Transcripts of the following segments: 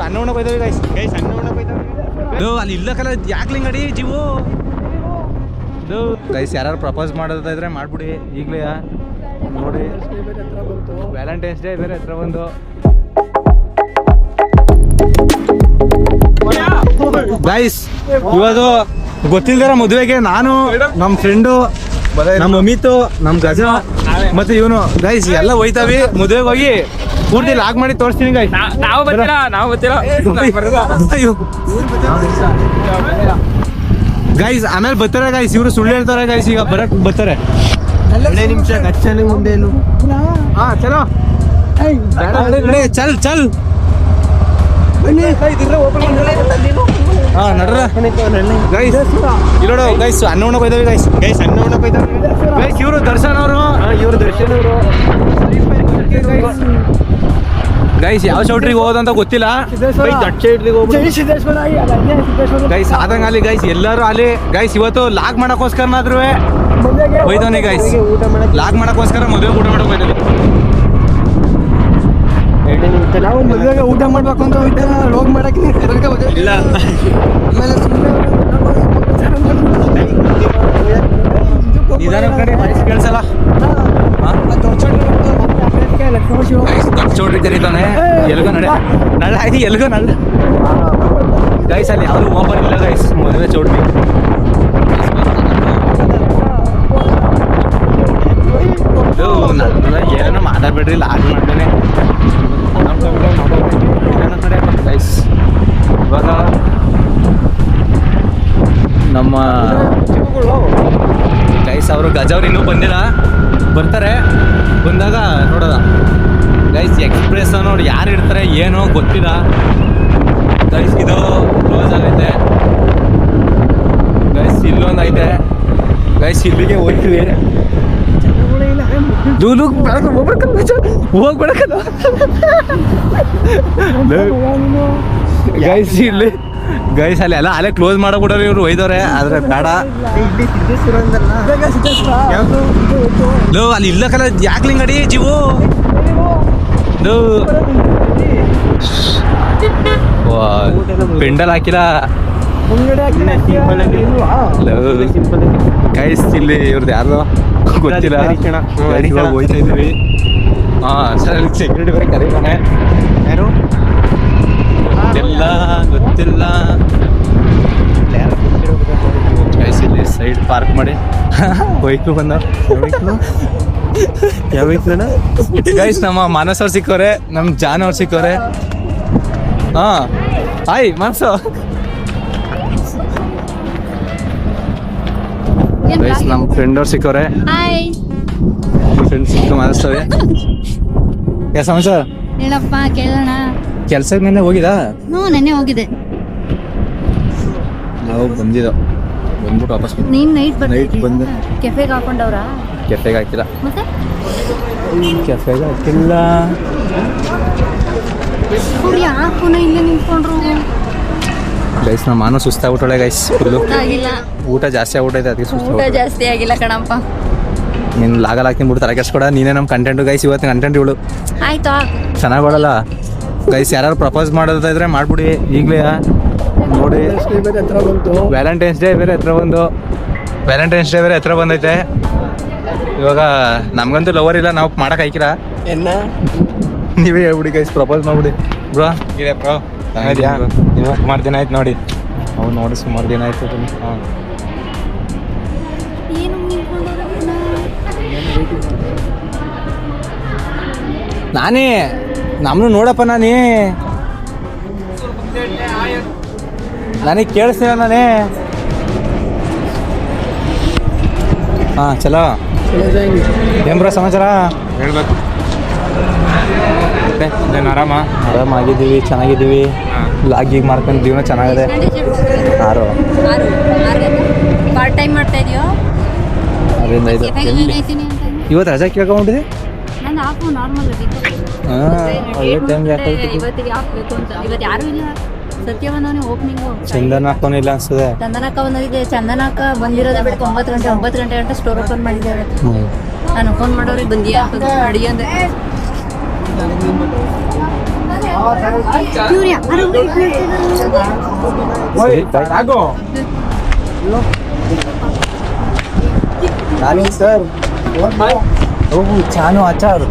ಅನ್ನ ಉಣ್ಣಕ್ ಹೋಯ್ತಾವೆ guys guys ಅನ್ನ ಉಣ್ಣಕ್ ಹೋಯ್ತಾವೆ ಅದು ಅಲ್ಲಿ ಇಲ್ಲ ಕಲ ಯಾಕೆ ಗಡಿ ಜೀವು? ಗೈಸ್ ಯಾರು ಪ್ರಪೋಸ್ ಮಾಡೋದಾದ್ರೆ ಮಾಡ್ಬಿಡಿ ಈಗಲೇ ನೋಡಿ. ವ್ಯಾಲೆಂಟೈನ್ಸ್ ಡೇ ಬೇರೆ ಹತ್ರ ಬಂದು. ಗೈಸ್ ಇವತ್ತು ಗೊತ್ತಿಲ್ದಾರ ಮದುವೆಗೆ ನಾನು ನಮ್ಮ ಫ್ರೆಂಡು ನಮ್ಮ ಅಮಿತ್ ನಮ್ ಗಜ. ಮತ್ತೆ ಇವನು ಗೈಸ್ ಎಲ್ಲ ಹೋಯ್ತಾವಿ. ಮದುವೆಗೆ ಹೋಗಿ ಪೂರ್ತಿ ಲಾಗ್ ಮಾಡಿ ತೋರಿಸ್ತೀನಿ ಗೈಸ್ ನಾವು ಬರ್ತೀರಾ? ನಾವು ಬರ್ತೀರಾ? ಗೈಸ್ ಆಮೇಲೆ ಬರ್ತಾರೆ ಗೈಸ್ ಇವರು ಸುಳ್ಳು ಹೇಳ್ತಾರೆ ಗೈಸ್ ಈಗ ಬರಕ್ ಬರ್ತಾರೆ. ನಿಮಿಷ ಮುಂದೆ ಚಲೋ. ನಡೆ, ಚಲ್ ಚಲ್. ಹಾ ನಡ್ರ ಗೈಸ್ ಇಲ್ಲೋಡ ಗೈಸ್ ಅನ್ನ ಉಣ್ಣಕ್ ಹೋಯ್ತಾವೆ ಗೈಸ್ ಗೈಸ್ ಅನ್ನ ಉಣ್ಣಕ್ ಹೋಯ್ತಾವೆ ಗೈಸ್ ಇವರು ದರ್ಶನ್ ಅವರು. ಇವ್ರು ದರ್ಶನ್ ಅವರು. ಗೈಸ್ ಯಾವ ಚೌಟ್ರಿಗೆ ಹೋದಂತ ಗೊತ್ತಿಲ್ಲ. ಗೈಸ್ ಆದಂಗ ಅಲ್ಲಿ ಗೈಸ್ ಎಲ್ಲರೂ ಅಲ್ಲಿ. ಗೈಸ್ ಇವತ್ತು ಲಾಗ್ ಮಾಡಕ್ಕೋಸ್ಕರನಾದ್ರೂ ಹೋಯ್ತವನಿ ಗೈಸ್ ಲಾಗ್ ಮಾಡಕ್ಕೋಸ್ಕರ ಮದುವೆ ಊಟ ಮಾಡಕ್ ನಿಮಿಷ ನಾವು ಮದುವೆಗೆ ಊಟ ಮಾಡ್ಬೇಕು ಅಂತ ಹೋಗಿದ್ದೆ ರೋಗ್ ಮಾಡಕ್ಕೆ ಇಲ್ಲ ಆಮೇಲೆ ನಿಧಾನ ಕಡೆ ಗೈಸ್ ಕೇಳ್ಸಲ್ಲ ಚೌಟ್ರಿ ತೆರೀತಾನೆ ಎಲ್ಗೋ ನಡೆ ನಡೆ ಆಯ್ತು ಎಲ್ಗೋ ನಡೆ ಗೈಸ್ ಅಲ್ಲಿ ಯಾವುದು ಓಪನ್ ಇಲ್ಲ ಗೈಸ್ ಮದುವೆ ಚೌಟ್ರಿ ಏನೋ ಮಾತಾಡ್ಬೇಡ್ರಿ ಲಾಗ್ ಮಾಡ್ತೇನೆ ಏನೋ ಕಡೆ ಗೈಸ್ ಇವಾಗ ನಮ್ಮ ಗೈಸ್ ಅವರು ಗಜವ್ರು ಇನ್ನೂ ಬಂದಿಲ್ಲ. ಬರ್ತಾರೆ. ಬಂದಾಗ ನೋಡೋದ ಗೈಸ್ ಎಕ್ಸ್ಪ್ರೆಸ್ ನೋಡಿ ಯಾರು ಇರ್ತಾರೆ ಏನೋ ಗೊತ್ತಿಲ್ಲ. ಗೈಸ್ ಇದು ಕ್ಲೋಸ್ ಆಗೈತೆ. ಗೈಸ್ ಇಲ್ಲೊಂದು ಐತೆ. ಗೈಸ್ ಇಲ್ಲಿಗೆ ಹೋಗ್ತೀವಿ. ದೂಲು ಹೋಗ್ಬೇಡಕಲ್ಲ ಗೈಸ್ ಇಲ್ಲಿ ಗೈಸ್ ಅಲ್ಲಿ ಎಲ್ಲ ಅಲ್ಲೇ ಕ್ಲೋಸ್ ಮಾಡಬಿಡೋರು ಇವ್ರು ಒಯ್ದವ್ರೆ. ಆದ್ರೆ ಬೇಡ. ಲೋ ಅಲ್ಲಿ ಇಲ್ಲ ಕಲ ಯಾಕೆ ಅಡಿ ಜೀವು? ಲೋ. ಪೆಂಡಲ್ ಹಾಕಿಲ್ಲ. ಗೈಸ್ ಇಲ್ಲಿ ಇವ್ರದ್ದು ಯಾರ್ದು? ಗೊತ್ತಿಲ್ಲ. ಹೋಯ್ತಾ ಇದೀವಿ ಹಾ ಸರ್ ಸೆಕ್ಯೂರಿಟಿ ಬರೀ ಕರೀತಾನೆ ಯಾರು? ಗೊತ್ತಿಲ್ಲ ಗೊತ್ತಿಲ್ಲ. ಇಲ್ಲಿ ಸೈಡ್ ಪಾರ್ಕ್ ಮಾಡಿ. ವೆಹಿಕಲ್ ಬಂದ. ಯಾವ ಗೈಸ್ ನಮ್ಮ ಮಾನಸ್ ಅವ್ರು ಸಿಕ್ಕವ್ರೆ ನಮ್ಮ ಜಾನ್ ಅವ್ರು ಸಿಕ್ಕವ್ರೆ ಹಾ. ಹಾಯ್ ಮಾನಸ ಗೈಸ್ ನಮ್ಮ ಫ್ರೆಂಡ್ ಅವ್ರು ಸಿಕ್ಕವ್ರೆ ಹಾಯ್ ಫ್ರೆಂಡ್ ಸಿಕ್ಕು ಮಾನಸ್ತವೆ ಯಾ ಸಮಾಚಾರ? ಹೇಳಪ್ಪ ಕೇಳೋಣ. ಕೆಲ್ಸಕ್ಕೆ ನೆನ್ನೆ ಹೋಗಿದ? ಹ್ಞೂ ನೆನ್ನೆ ಹೋಗಿದೆ ನಾವು ಬಂದಿದ ಬಂದ್ಬಿಟ್ಟು ವಾಪಸ್ ನೀನ್ ನೈಟ್ ನೈಟ್ ಬಂದೆ. ಕೆಫೆಗೆ ಹಾಕೊಂಡವ್ರ? ಕೆಫೆಗೆ ಹಾಕಿಲ್ಲ. ಮತ್ತೆ? ಕೆಫೆಗೆ ಹಾಕಿಲ್ಲ. ಅವ್ರು ಯಾಕೆ ಪುನಃ ಇಲ್ಲೇ ನಿಂತ್ಕೊಂಡ್ರು. ಗೈಸ್ ನಮ್ಮ ಮಾನು ಸುಸ್ತಾಗ್ಬಿಟ್ಟೊಳೆ ಗೈಸ್ ಫುಲ್ಲು ಆಗಿಲ್ಲ ಊಟ ಜಾಸ್ತಿ ಆಗ್ಬಿಟ್ಟೈತೆ ಅದಕ್ಕೆ ಊಟ ಸುಸ್ತು ಜಾಸ್ತಿ ಆಗಿಲ್ಲ ಕಣಪ್ಪ. ನೀನು ಲಾಗಲ್ ಹಾಕ್ತೀನಿ ಬಿಡು ತಲೆ ಕೆಡ್ಸ್ಕೊಡ. ನೀನೇ ನಮ್ಮ ಕಂಟೆಂಟು ಗೈಸ್ ಇವತ್ತು ಕಂಟೆಂಟ್ ಇವಳು. ಆಯ್ತು ಚೆನ್ನಾಗಿ ಮಾಡಲ್ಲ? ಗೈಸ್ ಯಾರು ಪ್ರಪೋಸ್ ಮಾಡೋದಾದ್ರೆ ಮಾಡ್ಬಿಡಿ. ಈಗಲೇ ನೋಡಿ. ಹತ್ರ ಬಂತು ವ್ಯಾಲೆಂಟೈನ್ಸ್ ಡೇ ಬೇರೆ ಹತ್ರ ಬಂದು. ವ್ಯಾಲೆಂಟೈನ್ಸ್ ಡೇ ಬೇರೆ ಹತ್ರ ಬಂದೈತೆ. ಇವಾಗ ನಮ್ಗಂತೂ ಲವರ್ ಇಲ್ಲ ನಾವು ಮಾಡಕ್ ಹಾಕಿಲ್ಲ. ಎನ್ನ? ನೀವೇ ಹೇಳ್ಬಿಡಿ ಗೈಸ್ ಪ್ರಪೋಸ್ ಮಾಡ್ಬಿಡಿ. ಬ್ರೋ ಇದೆ ಬ್ರೋ ಚೆನ್ನಾಗಿದ್ಯಾ ಸುಮಾರು ದಿನ ಆಯ್ತು ನೋಡಿ. ಅವ್ರು ನೋಡಿ ಸುಮಾರು ದಿನ ಆಯ್ತು ಹಾಂ? ನಾನೇ ನಮ್ಮನ್ನು ನೋಡಪ್ಪ ನಾನೇ. ನನಗೆ ಕೇಳಿಸ್ತೀರ ನಾನೇ. ಹಾಂ ಚಲೋ. ಏನ್ರ ಸಮಾಚಾರ? ಹೇಳ್ಬೇಕು. ಏನು ಆರಾಮ? ಆರಾಮಾಗಿದ್ದೀವಿ ಚೆನ್ನಾಗಿದ್ದೀವಿ. ಲಾಗ್ ಗೀಗ್ ಮಾಡ್ಕೊಂಡು ಜೀವನ ಚೆನ್ನಾಗಿದೆ. ಆರು. ಪಾರ್ಟ್ ಟೈಮ್ ಮಾಡ್ತಾ ಇದೆಯೋ? ಅದರಿಂದ ಇದು ಇವತ್ತು ರಜಾ ಹಾಕು ನಾರ್ಮಲ್ ಇವತ್ತಿಗೆ ಹಾಕ್ಬೇಕು ಅಂತ. ಇವತ್ತು ಯಾರು ಇಲ್ಲ. ಸತ್ಯವನ್ನವನೇ ಓಪನಿಂಗು ಚಂದನ ಹಾಕೊಂಡಿಲ್ಲ ಅನ್ಸ್ತದೆ ಚಂದನಕ್ಕ ಬಂದಿದೆ ಚಂದನಕ್ಕ ಬಂದಿರೋದೇ ಬಿಟ್ಟು ಒಂಬತ್ತು ಗಂಟೆ ಒಂಬತ್ತು ಗಂಟೆ ಗಂಟೆ ಸ್ಟೋರ್ ಓಪನ್ ಮಾಡಿದ್ದಾರೆ. ನಾನು ಫೋನ್ ಮಾಡೋರಿಗೆ ಬಂದಿಯಾ ಮಾಡಿ ಅಂದೆ. ಇವ್ರು ಯಾರು ಸರ್ ಚಾನು ಆಚಾರ್.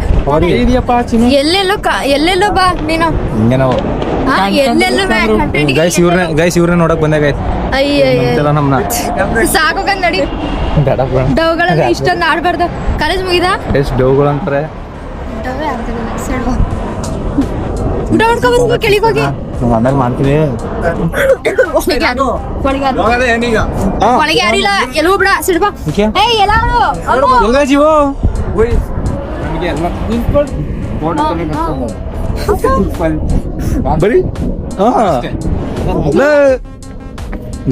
ಎಲ್ಲೆಲ್ಲೋ ಕ- ಎಲ್ಲೆಲ್ಲೋ ಬಾ ನೀನು ಹಿಂಗೆ ನಾವು ಎಲ್ಲೆಲ್ಲೋ ಗೈಸ್ ಇವ್ರನ್ನ ಗೈಸ್ ಇವ್ರನ್ನ ನೋಡಕ್ ಬಂದೆ ಗೈಸ್ ಅಯ್ಯಯ್ಯ ನಮ್ಮನ್ನ ಸಾಕೋಗಂದ್ ನಡಿ ಬೇಡ ಬೇಡ ಡವ್ಗಳನ್ನ ಇಷ್ಟೊಂದು ಆಡ್ಬಾರ್ದು ಕಾಲೇಜ್ ಮುಗಿದಾ ಎಷ್ಟು ಡೌಗಳು ಅಂತಾರೆ ಊಟ ಮಾಡ್ಕೊಬಂದು ಕೆಳಿಗೆ ಹೋಗಿ ಆಮೇಲೆ ಮಾಡ್ತೀವಿ ಒಳಗೆ ಯಾರು? ಒಳಗೆ ಯಾರು? ಒಳಗೆ ಯಾರಿಲ್ಲ ಎಲ್ಲಿ ಹೋಗ್ಬಿಡ ಸಿಡ್ ಬಾ ಓಕೆ ಏಯ್ ಎಲ್ಲ ಬರೀ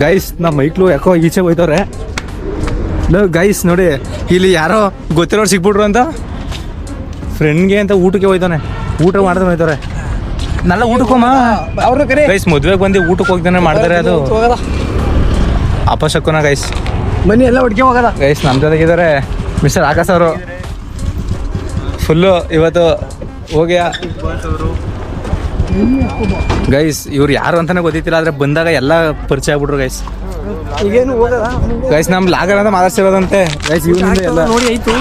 ಗೈಸ್ ನಮ್ಮ ಮೈಕ್ಲು ಯಾಕೋ ಈಚೆ ಹೋಯ್ತವ್ರೆ. ಗೈಸ್ ನೋಡಿ ಇಲ್ಲಿ ಯಾರೋ ಗೊತ್ತಿರೋರು ಸಿಕ್ಬಿಟ್ರು ಅಂತ. ಫ್ರೆಂಡ್ಗೆ ಅಂತ ಊಟಕ್ಕೆ ಹೋಯ್ತಾನೆ. ಊಟ ಮಾಡ್ದ ಹೋಯ್ತಾರೆ ನಲ್ಲ ಊಟಕ್ಕೊಮ್ಮ ಅವ್ರ ಕರೆ. ಗೈಸ್ ಮದ್ವೆಗೆ ಬಂದು ಊಟಕ್ಕೆ ಹೋಗ್ತಾನೆ ಮಾಡ್ತಾರೆ ಅದು. ಅಪಶಕುನ ಗೈಸ್ ಬನ್ನಿ ಎಲ್ಲ ಹುಡ್ಕೆ ಹೋಗಲ್ಲ. ಗೈಸ್ ನಮ್ಮ ಜೊತೆಗಿದ್ದಾರೆ ಮಿಸ್ಟರ್ ಆಕಾಶ್ ಅವರು. ಫುಲ್ಲು ಇವತ್ತು ಹೋಗಿ ಗೈಸ್ ಇವ್ರು ಯಾರು ಅಂತಾನೆ ಗೊತ್ತಿತ್ತಿಲ್ಲ ಆದ್ರೆ ಬಂದಾಗ ಎಲ್ಲ ಪರಿಚಯ ಆಗ್ಬಿಟ್ರು ಗೈಸ್ ಈಗೇನು ಹೋಗಲ್ಲ? ಗೈಸ್ ನಮ್ ಲಾಗರ್ ಅಂತ ಮಾತಾಡ್ಸಿರೋದಂತೆ. ಗೈಸ್ ಇವ್ರು ಎಲ್ಲ ನೋಡಿ ಆಯ್ತು.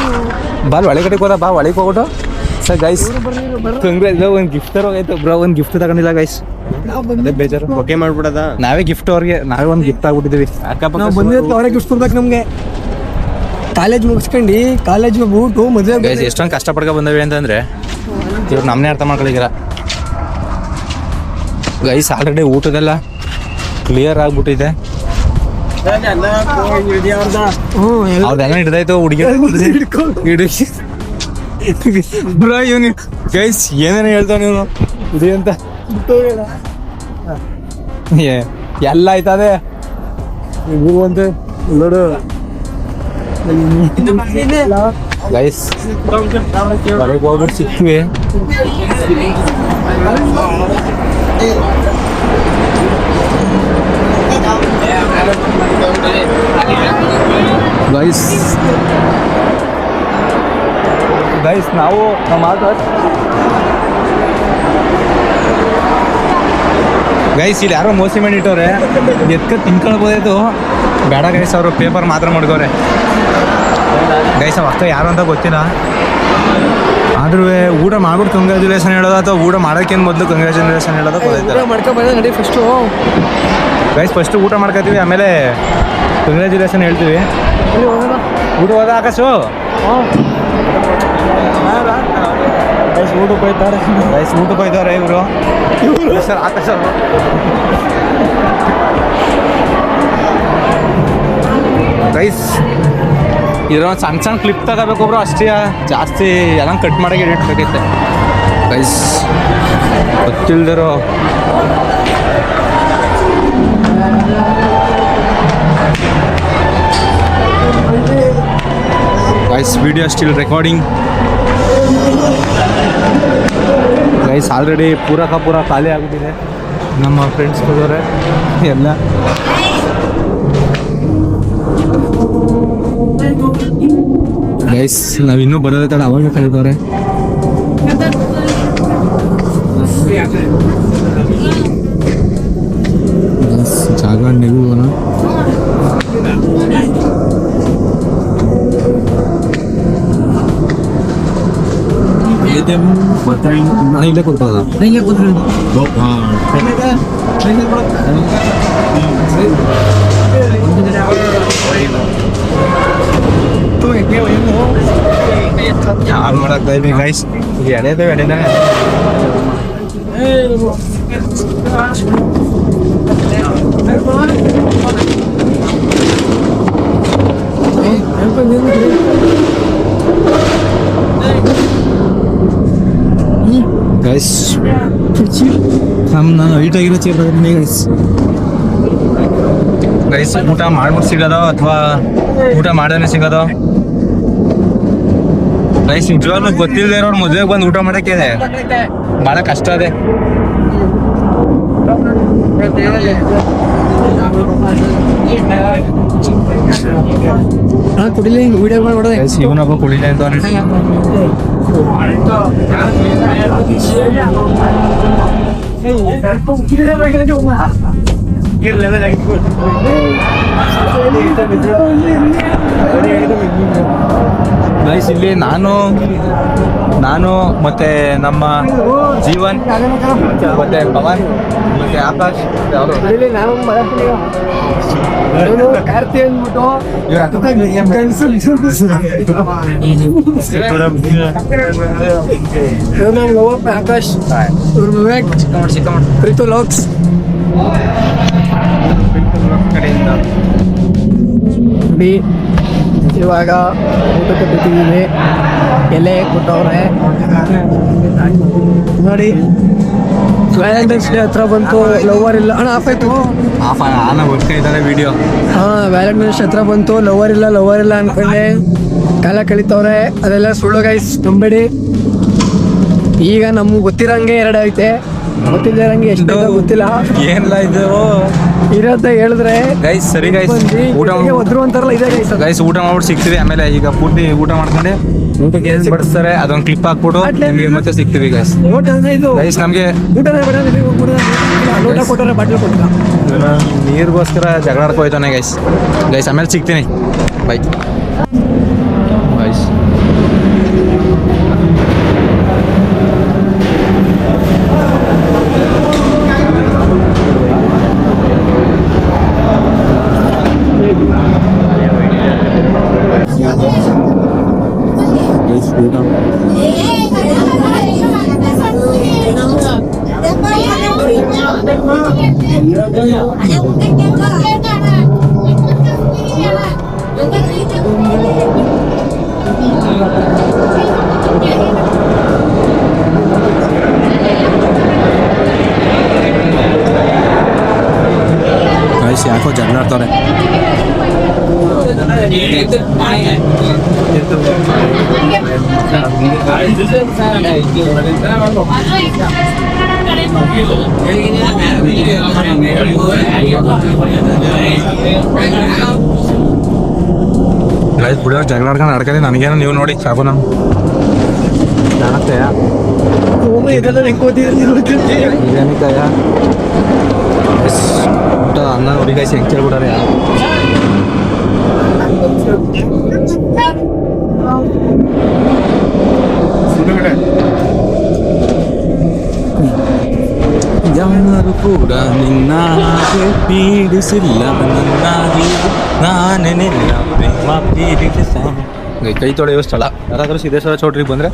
ಬಾ ಒಳಗಡೆ ಹೋದ ಬಾ ಒಳಗೆ ಹೋಗ್ಬಿಟ್ಟು ಸರ್ ಗೈಸ್ ಕಂಗ್ರೆಸ್ ಒಂದು ಗಿಫ್ಟ್ ಹೋಗೈತು ಬ್ರೋ ಒಂದು ಗಿಫ್ಟ್ ತಗೊಂಡಿಲ್ಲ ಗೈಸ್ ಅದೇ ಬೇಜಾರು. ಓಕೆ ಮಾಡ್ಬಿಡದ? ನಾವೇ ಗಿಫ್ಟ್ ಅವ್ರಿಗೆ ನಾವೇ ಒಂದು ಗಿಫ್ಟ್ ಆಗ್ಬಿಟ್ಟಿದೀವಿ. ನಾವು ಬಂದಿರೋದು ಅವರೇ ಗಿಫ್ಟ್ ಕೊಡ್ಬೇಕು ನಮ್ಗೆ. ಕಾಲೇಜ್ ಮುಗಿಸ್ಕೊಂಡು ಕಾಲೇಜ್ ಹೋಗ್ಬಿಟ್ಟು ಮದುವೆ ಗೈಸ್ ಎಷ್ಟೊಂದು ಕಷ್ಟಪಡ್ಕೊ ಬಂದವಿ ಅಂತಂದ್ರೆ ಇವ್ರು ನಮ್ಮನೇ ಅರ್ಥ ಮಾಡ್ಕೊಳಿಗಿರ ಗೈಸ್ ಆಲ್ರೆಡಿ ಊಟದೆಲ್ಲ ಕ್ಲಿಯರ್ ಆಗ್ಬಿಟ್ಟಿದೆ. ಅವ್ರದೆಲ್ಲ ಹಿಡ್ದಾಯ್ತು ಹುಡುಗಿ ಹುಡುಗಿ ಬ್ರೋ ಇವನು ಗೈಸ್ ಏನೇನು ಹೇಳ್ತಾವ ನೀವು ಇದು ಅಂತ. ಎಲ್ಲ ಆಯ್ತದೆ? ಇವು ಅಂತ ನೋಡು. ಗೈಸ್ ಹೊರಗೆ ಹೋಗ್ಬಿಟ್ಟು ಸಿಕ್ತೀವಿ ಗೈಸ್ ಗೈಸ್ ನಾವು ನಮ್ಮ ಮಾತಾಡ್ ಗೈಸ್ ಇಲ್ಲಿ ಯಾರೋ ಮೋಸಿ ಮಾಡಿ ಇಟ್ಟವ್ರೆ ಎತ್ಕ ತಿನ್ಕೊಳ್ಬೋದಾಯ್ತು ಬೇಡ ಗೈಸ್ ಅವರು ಪೇಪರ್ ಮಾತ್ರ ಮಾಡ್ಕೋರೆ ಗೈಸ್ ಅಕ್ಕ ಯಾರು ಅಂತ ಗೊತ್ತಿಲ್ಲ. ಆದ್ರೂ ಊಟ ಮಾಡ್ಬಿಟ್ಟು ಕಂಗ್ರ್ಯಾಚುಲೇಷನ್ ಹೇಳೋದು ಅಥವಾ ಊಟ ಮಾಡೋಕ್ಕಿಂತ ಮೊದಲು ಕಂಗ್ರ್ಯಾಚುಲೇಷನ್ ಹೇಳೋದು ನಡಿ ಫಸ್ಟು ಗೈಸ್ ಫಸ್ಟ್ ಊಟ ಮಾಡ್ಕೊತೀವಿ ಆಮೇಲೆ ಕಂಗ್ರ್ಯಾಚುಲೇಷನ್ ಹೇಳ್ತೀವಿ. ಊಟ ಹೋದ ಆಕಾಶು? ಗೈಸ್ ಊಟಕ್ಕೆ ಹೋಯ್ತಾರೆ ಗೈಸ್ ಊಟಕ್ಕೆ ಹೋಯ್ತಾರೆ ಇವರು. ಸರ್ ಆಕಾಶ ಗೈಸ್ ಇದ್ರ ಒಂದು ಸಣ್ಣ ಸಣ್ಣ ಕ್ಲಿಪ್ ತಗೋಬೇಕು ಬ್ರೋ ಅಷ್ಟೇ. ಜಾಸ್ತಿ ಎಲ್ಲ ಕಟ್ ಮಾಡೋಕೆ ಎಡಿಟ್ ಬೇಕೈತೆ guys ಗೊತ್ತಿಲ್ದಿರೋ. Guys video still recording guys already ಪೂರಕ ಪೂರ ಖಾಲಿ ಆಗಿಬಿಟ್ಟಿದೆ. ನಮ್ಮ ಫ್ರೆಂಡ್ಸ್ ಹೋದವ್ರೆ. ಎಲ್ಲ. ಗೈಸ್ ನಾವು ಇನ್ನೂ ಬರೋದೇ ತಡ ಅವಾಗ ಕರೀತವ್ರೆ Guys, ಜಾಗ ನಿಲ್ಲುವನ ನಾನು ಇಲ್ಲೇ ಕೂತ್ಕೊಳ್ಳೋದ ಹಿಂಗೆ ಕೂತ್ರಿ ಯಾರು ಮಾಡಕ್ತಾ ಇದ್ವಿ ಗೈಸ್ ಎಡೆದು ಎಡೆನ ಗೈಸ್ ನಮ್ಮ ನಾನು ಹೈಟ್ ಆಗಿರೋ ಚೇರ್ ತಗೊಂಡಿನಿ ಗೈಸ್ ಗೈಸ್ ಊಟ ಮಾಡ್ಬಿಟ್ಟು ಸಿಗೋದೋ ಅಥವಾ ಊಟ ಮಾಡ್ದೇ ಸಿಗೋದೋ? ಗೈಸ್ ನಿಜವಾಗ್ಲೂ ಗೊತ್ತಿಲ್ಲದೆ ಇರೋರು ಮದುವೆಗೆ ಬಂದು ಊಟ ಮಾಡಕ್ಕೆ ಇದೆ. ಭಾಳ ಕಷ್ಟ ಅದೇ. ಹಾ ಕುಡಿಲಿ ಹಿಂಗ್ ವಿಡಿಯೋ ಮಾಡೋದೆ ಗೈಸ್ ಇವನೊಬ್ಬ ಕುಡಿಲೆ ಅಂತ ಗೈಸ್ ಇಲ್ಲಿ ನಾನು ನಾನು ಮತ್ತೆ ನಮ್ಮ ಜೀವನ್ ಮತ್ತೆ ಪವನ್ ಮತ್ತೆ ಆಕಾಶ್ ಆಕಾಶ್ ಪ್ರೀತು ಲಾಕ್ಸ್. ಕಡೆಯಿಂದ. ಇವಾಗ ಊಟಕ್ಕೆ ಬಿಟ್ಟಿದ್ದೀವಿ ಎಲೆ ಕೊಟ್ಟವ್ರೆ. ನೋಡಿ ವ್ಯಾಲೆಂಟೈನ್ಸ್ ಡೇ ಹತ್ರ ಬಂತು ಲವರ್ ಇಲ್ಲ. ಅಣ್ಣ ಆಫ್ ಆಯ್ತು. ವಿಡಿಯೋ ಹಾ ವ್ಯಾಲೆಂಟೈನ್ಸ್ ಹತ್ರ ಬಂತು ಲವರ್ ಇಲ್ಲ ಲವರ್ ಇಲ್ಲ ಅನ್ಕೊಂಡೆ. ಕಾಲ ಕಳಿತವ್ರೆ. ಅದೆಲ್ಲ ಸುಳ್ಳು ಗೈಸ್ ನಂಬೇಡಿ. ಈಗ ನಮ್ಗೆ ಗೊತ್ತಿರೋಂಗೆ ಎರಡು ಐತೆ ಗೊತ್ತಿಲ್ಲದಂಗೆ ಎಷ್ಟು ಗೊತ್ತಿಲ್ಲ. ಏನಿಲ್ಲ ಇದು? ಇರೋದ ಹೇಳಿದ್ರೆ ಗೈಸ್ ಸರಿ ಗೈಸ್ ಊಟ ಒದ್ರು ಅಂತಾರಲ್ಲ ಇದೆ ಗೈಸ್ ಗೈಸ್ ಊಟ ಮಾಡ್ಬಿಟ್ಟು ಸಿಗ್ತೀವಿ. ಆಮೇಲೆ ಈಗ ಪೂರ್ತಿ ಊಟ ಮಾಡ್ಕೊಂಡು. ಊಟಕ್ಕೆ ಏನ್ ಬಡಿಸ್ತಾರೆ? ಅದೊಂದು ಕ್ಲಿಪ್ ಹಾಕ್ಬಿಟ್ಟು ನಿಮಗೆ ಮತ್ತೆ ಸಿಗ್ತೀವಿ ಗೈಸ್ ಇದು ಗೈಸ್ ನಮಗೆ ಊಟನೇ ಬೇಡ ಲೋಟ ಕೊಟ್ಟರೆ ಬಾಟ್ಲು ಕೊಟ್ಟ ನೀರಿಗೋಸ್ಕರ ಜಗಳ ಆಡ್ಕೊ ಹೋಯ್ತಾನೆ ಗೈಸ್ ಗೈಸ್ ಆಮೇಲೆ ಸಿಗ್ತೀನಿ. ಬೈ ಗೈಸ್ ಯಾಕೋ ಜಗಳ ಆಡ್ತಾರೆ ಗೈಸ್ ಬಿಡೋ ಜಗಳ ಆಡ್ಕೊಂಡು ಆಡ್ಕೊಂಡು ನನಗೇನೋ ನೀವು ನೋಡಿ ಸಾಕು ನಾವು ಜಾಣತ್ತೆಯ ಇದೆಲ್ಲ ನೆನ್ಕೋತಿದ್ದೆ ಏನಕ್ಕಯ್ಯ ಊಟ ಅನ್ನ ನೋಡಿ ಗೈಸ್ ಹೆಂಗೆ ಕೇಳ್ಬಿಟ್ಟಾರೆ ಯಾರು ಕೂಡ ನಿನ್ನ ಹಾಗೆ ಪೀಡಿಸಿಲ್ಲ ನನ್ನ ಹೀಗೆ ನಾನೇನಿಲ್ಲ ಪ್ರೇಮ ಪೀಡಿಸ ಕೈ ತೊಳೆಯುವ ಸ್ಥಳ ಯಾರಾದರೂ ಸಿದ್ದೇಶ್ವರ ಚೌಟ್ರಿಗೆ ಬಂದರೆ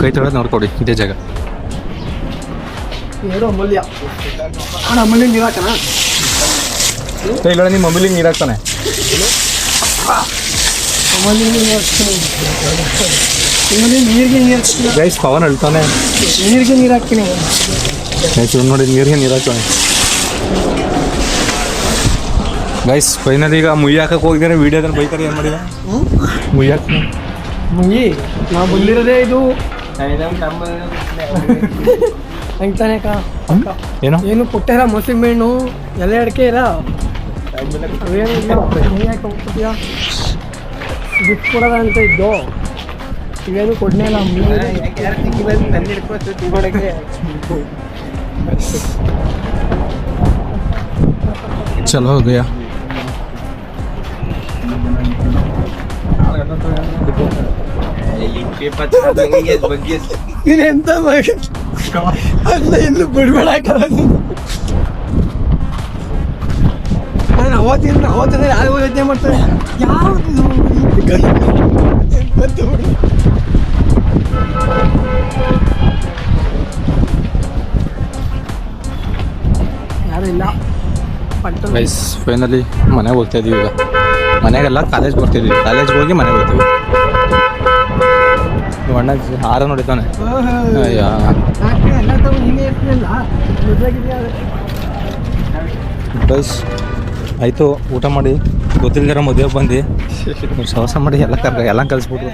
ಕೈ ತೊಳೆದು ನೋಡ್ಕೊಡಿ ಇದೇ ಜಾಗ ಎರಡು ಅಮೂಲ್ಯ ಅಣ್ಣ ಅಮೂಲ್ಯ ನೀರು ಹಾಕಣ ಇಲ್ಲ ನಿಮ್ಮ ಮಮ್ಮಿಲಿ ನೀರು ಹಾಕ್ತಾನೆ ನೀರಿಗೆ ನೀರು ಹಾಕ್ತೀನಿ ಗೈಸ್ ಪವನ್ ಹೇಳ್ತಾನೆ ನೀರಿಗೆ ನೀರು ಹಾಕ್ತೀನಿ ಗೈಸ್ ನೋಡಿ ನೀರಿಗೆ ನೀರು ಹಾಕ್ತಾನೆ ಗೈಸ್ ಫೈನಲ್ ಈಗ ಮುಯ್ಯಿ ಹಾಕಕ್ಕೆ ಹೋಗಿದ್ದಾರೆ ವೀಡಿಯೋದಲ್ಲಿ ಬೈತಾರೆ ಏನು ಮಾಡಿದ? ಮುಯ್ಯಿ ಹಾಕ್ ಮುಗಿ ನಾವು ಬಂದಿರೋದೇ ಇದು. ಹೆಂಗ್ತಾನೆ ಅಕ್ಕ? ಏನು? ಏನು ಕೊಟ್ಟಿರ ಮೊಸಿಮೆಣ್ಣು ಎಲ್ಲ ಎಲೆ ಅಡಿಕೆ ಇಲ್ಲ ಏನು ಹೋಗ್ತೀಯಾ ಗಿಫ್ಟ್ ಕೊಡೋದ ಅಂತ ಇದ್ದು ಇವೇನು ಕೊಡ್ನೇ ಇಲ್ಲ ಚಲೋ ಹೋಗಯ್ಯ ನೀನೆಂತ ಹದಿನೈದು ಬಿಡ್ಬೇಡ ಅವತ್ತಿಂದ ಅವತ್ತಿಂದ ಯಾರು ಯೋಚನೆ ಮಾಡ್ತಾರೆ? ಯಾವುದು ಬಂತು. ಯಾರು ಇಲ್ಲ. ಗೈಸ್ ಫೈನಲಿ ಮನೆಗೆ ಹೋಗ್ತಾ ಇದೀವಿ ಈಗ. ಮನೆಗೆಲ್ಲ ಕಾಲೇಜ್ ಬರ್ತಿದ್ವಿ. ಕಾಲೇಜ್ಗೆ ಹೋಗಿ ಮನೆಗೆ ಹೋಗ್ತೀವಿ ಅಣ್ಣ ಹಾರ ನೋಡಿತಾನೆ ಅಯ್ಯ. ಆಯಿತು ಊಟ ಮಾಡಿ. ಗೊತ್ತಿಲ್ದಿರ ಮದುವೆ ಬಂದು. ಸವಸ ಮಾಡಿ ಎಲ್ಲ ಕರ್ಕ ಎಲ್ಲ ಕಲಿಸ್ಬಿಟ್ರು